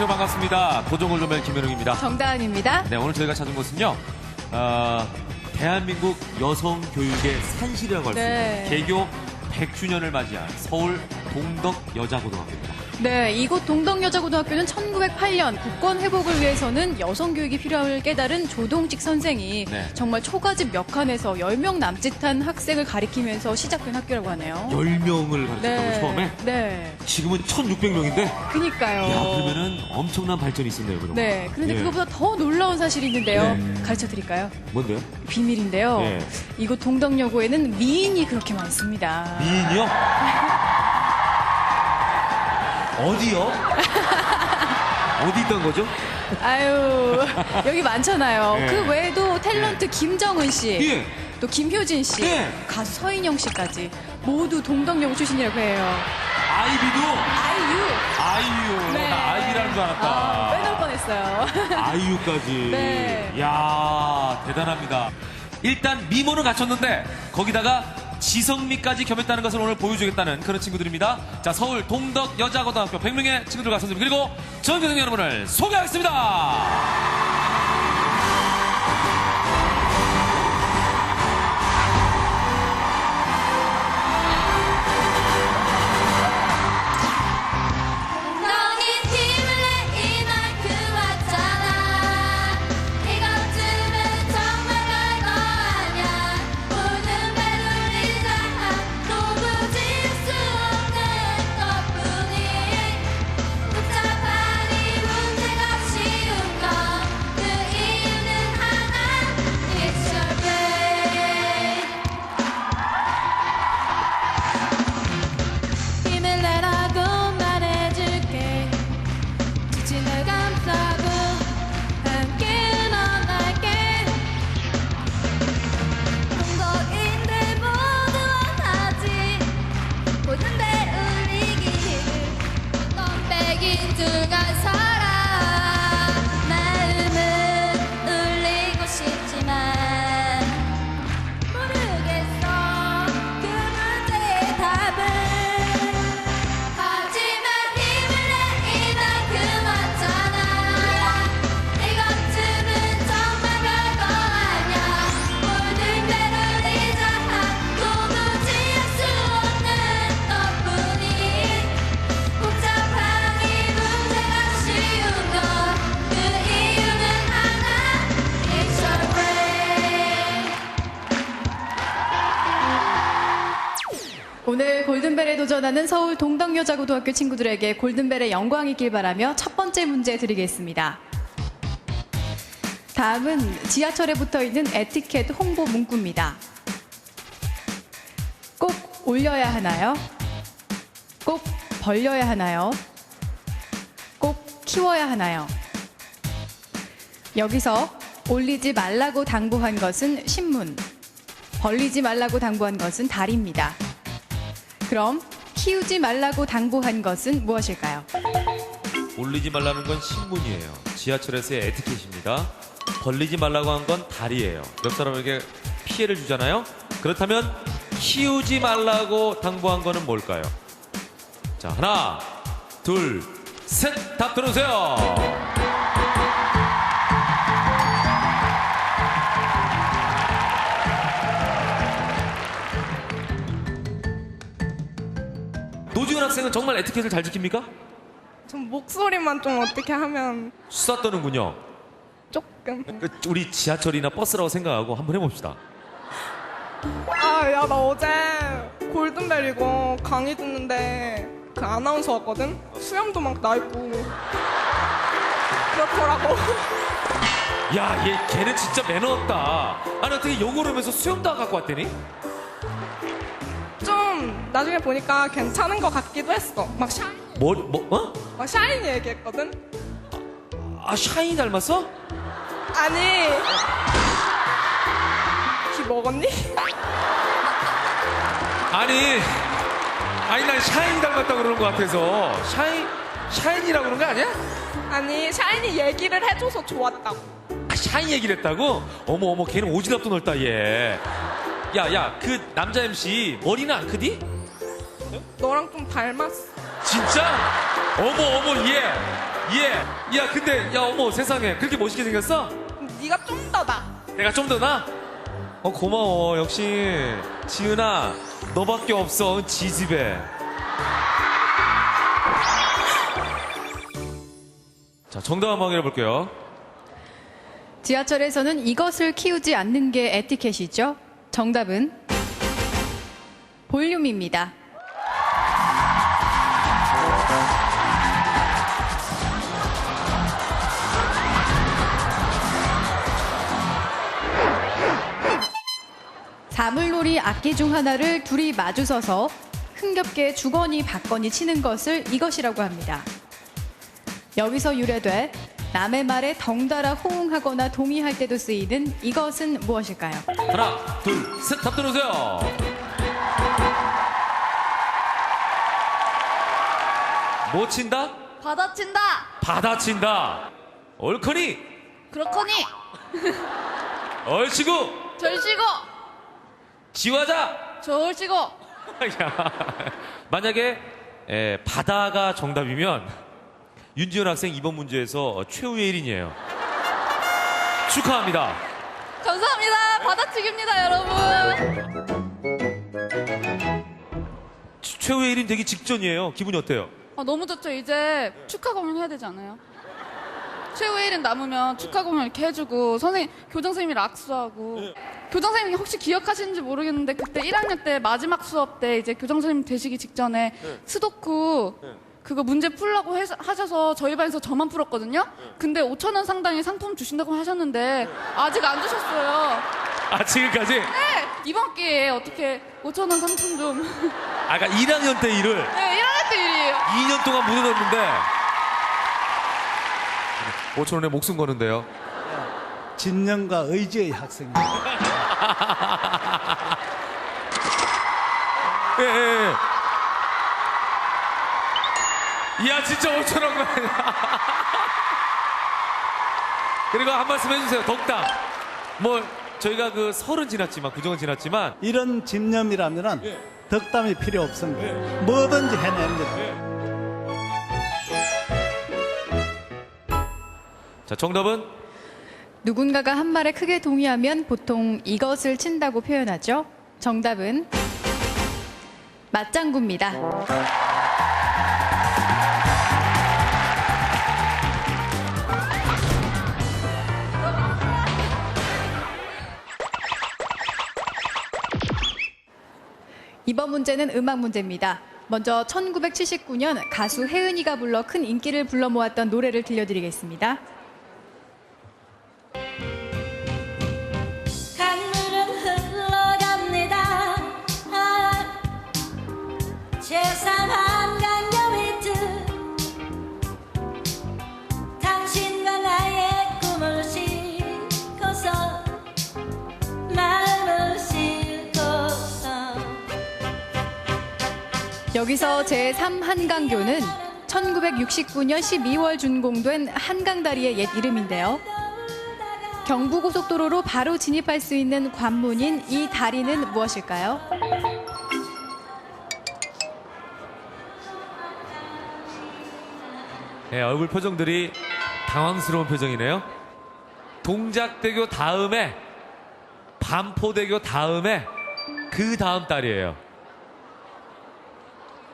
안녕하세요 반갑습니다. 도종을 조면 김현웅입니다. 정다은입니다. 네 오늘 저희가 찾은 곳은요. 어, 대한민국 여성 교육의 산실이라고 할수 네. 있는 개교 100주년을 맞이한 서울 동덕 여자고등학교입니다. 네, 이곳 동덕여자고등학교는 1908년 국권 회복을 위해서는 여성 교육이 필요함을 깨달은 조동직 선생이 네. 정말 초가집 몇 칸에서 10명 남짓한 학생을 가리키면서 시작된 학교라고 하네요. 10명을 가르쳤다고 처음에 네. 지금은 1600명인데 그니까요. 야 그러면은 엄청난 발전이 있었네요. 그동안. 네, 그런데 예. 그것보다 더 놀라운 사실이 있는데요. 네. 가르쳐 드릴까요? 뭔데요? 비밀인데요. 네. 이곳 동덕여고에는 미인이 그렇게 많습니다. 미인이요? 어디요? 어디 있던 거죠? 아유, 여기 많잖아요. 네. 그 외에도 탤런트 김정은 씨, 예. 또 김효진 씨, 네. 가수 서인영 씨까지 모두 동덕여고 출신이라고 해요. 아이비도 아이유. 아이유. 네. 나 아이비라는 줄 알았다. 아, 빼놓을 뻔했어요. 아이유까지. 네. 야 대단합니다. 일단 미모는 갖췄는데 거기다가 지성미까지 겸했다는 것을 오늘 보여주겠다는 그런 친구들입니다. 자 서울 동덕 여자고등학교 100명의 친구들과 선생님 그리고 전교생 여러분을 소개하겠습니다. 백인 중간 사 오늘 골든벨에 도전하는 서울 동덕여자고등학교 친구들에게 골든벨의 영광이 있길 바라며 첫 번째 문제 드리겠습니다. 다음은 지하철에 붙어 있는 에티켓 홍보 문구입니다. 꼭 올려야 하나요? 꼭 벌려야 하나요? 꼭 키워야 하나요? 여기서 올리지 말라고 당부한 것은 신문, 벌리지 말라고 당부한 것은 달입니다. 그럼 키우지 말라고 당부한 것은 무엇일까요? 올리지 말라는 건 신문이에요. 지하철에서의 에티켓입니다. 벌리지 말라고 한 건 다리예요. 옆 사람에게 피해를 주잖아요. 그렇다면 키우지 말라고 당부한 거는 뭘까요? 자, 하나, 둘, 셋, 답 들어주세요. 학생은 정말 에티켓을 잘 지킵니까? 전 목소리만 좀 어떻게 하면 수다 떠는군요. 조금 그 우리 지하철이나 버스라고 생각하고 한번 해봅시다. 아 야 나 어제 골든벨 이거 강의 듣는데 그 아나운서 왔거든 수염도 막 나 있고 그렇더라고 야, 얘 걔는 진짜 매너 없다. 아니 어떻게 욕을 하면서 수염도 안 갖고 왔대니? 좀 나중에 보니까 괜찮은 것 같기도 했어 막 샤이 뭐, 뭐, 어? 막 샤이니 얘기했거든 아, 샤이니 닮았어? 아니 기 먹었니? 아니, 아니 난 샤이니 닮았다 그러는 것 같아서 샤이, 샤이니라고 그런 거 아니야? 아니 샤이니 얘기를 해줘서 좋았다고 아, 샤이니 얘기를 했다고? 어머 어머 걔는 오지랖도 넓다 얘. 야, 야, 그 남자 MC 머리는 안 크디? 너랑 좀 닮았어 진짜? 어머 어머 얘 예. 야, 근데, 야, 어머, 세상에. 그렇게 멋있게 생겼어? 네가 좀 더 나. 내가 좀 더 나? 어, 고마워. 역시. 지은아, 너밖에 없어. 지집에. 자, 정답 한번 확인해 볼게요. 지하철에서는 이것을 키우지 않는 게 에티켓이죠. 정답은 볼륨입니다. 사물놀이 악기 중 하나를 둘이 마주서서 흥겹게 주거니 받거니 치는 것을 이것이라고 합니다. 여기서 유래돼 남의 말에 덩달아 호응하거나 동의할 때도 쓰이는 이것은 무엇일까요? 하나, 둘, 셋, 답 들어오세요. 뭐 친다? 받아친다. 받아친다. 옳거니, 그렇거니 얼씨구, 절시고 지화자. 저울시고 야, 만약에 에, 바다가 정답이면 윤지현 학생 이번 문제에서 최후의 1인이에요. 축하합니다. 감사합니다. 받아치기입니다, 여러분. 최- 최후의 1인 되기 직전이에요. 기분이 어때요? 아, 너무 좋죠. 이제 축하 공연 해야 되지 않아요? 최후 1인 남으면 축하 공연 이렇게 해주고 선생님 교장 선생님이랑 악수하고. 교장 선생님이 혹시 기억하시는지 모르겠는데 그때 1학년 때 마지막 수업 때 이제 교장 선생님 되시기 직전에 스도쿠 그거 문제 풀라고 해서- 하셔서 저희 반에서 저만 풀었거든요. 근데 5천 원 상당의 상품 주신다고 하셨는데 아직 안 주셨어요. 아, 지금까지? 네, 이번 기회에 어떻게 5천 원 상품 좀. 아까 1학년 때 일을? 네, 1학년 때 일이에요. 2년 동안 묻어뒀는데 5천 원에 목숨 거는데요. 진념과 의지의 학생입니다. 예, 예, 예. 이야, 진짜 5천 원 거야. 그리고 한 말씀 해주세요. 덕담. 뭐, 저희가 그 설은 지났지만, 구정은 지났지만, 이런 집념이라면 덕담이 필요 없습니다. 뭐든지 해냅니다. 자, 정답은 누군가가 한 말에 크게 동의하면 보통 이것을 친다고 표현하죠. 정답은 맞장구입니다. 이번 문제는 음악 문제입니다. 먼저 1979년 가수 혜은이가 불러 큰 인기를 불러 모았던 노래를 들려드리겠습니다. 제3 한강여위트 당신과 나의 꿈을 싣고서 마음을 싣고서 여기서 제3 한강교는 1969년 12월 준공된 한강다리의 옛 이름인데요. 경부고속도로로 바로 진입할 수 있는 관문인 이 다리는 무엇일까요? 예, 얼굴 표정들이 당황스러운 표정이네요. 동작대교 다음에 반포대교 다음에 그 다음 달이에요.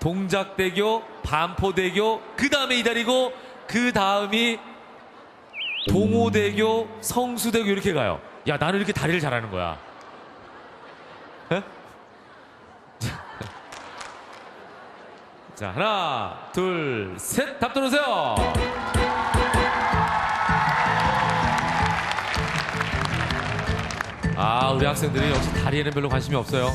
동작대교, 반포대교, 그 다음에 이 달이고 그 다음이 동호대교, 성수대교 이렇게 가요. 야, 나는 이렇게 다리를 잘하는 거야. 예? 자, 하나, 둘, 셋, 답 들어오세요. 아, 우리 학생들이 역시 다리에는 별로 관심이 없어요.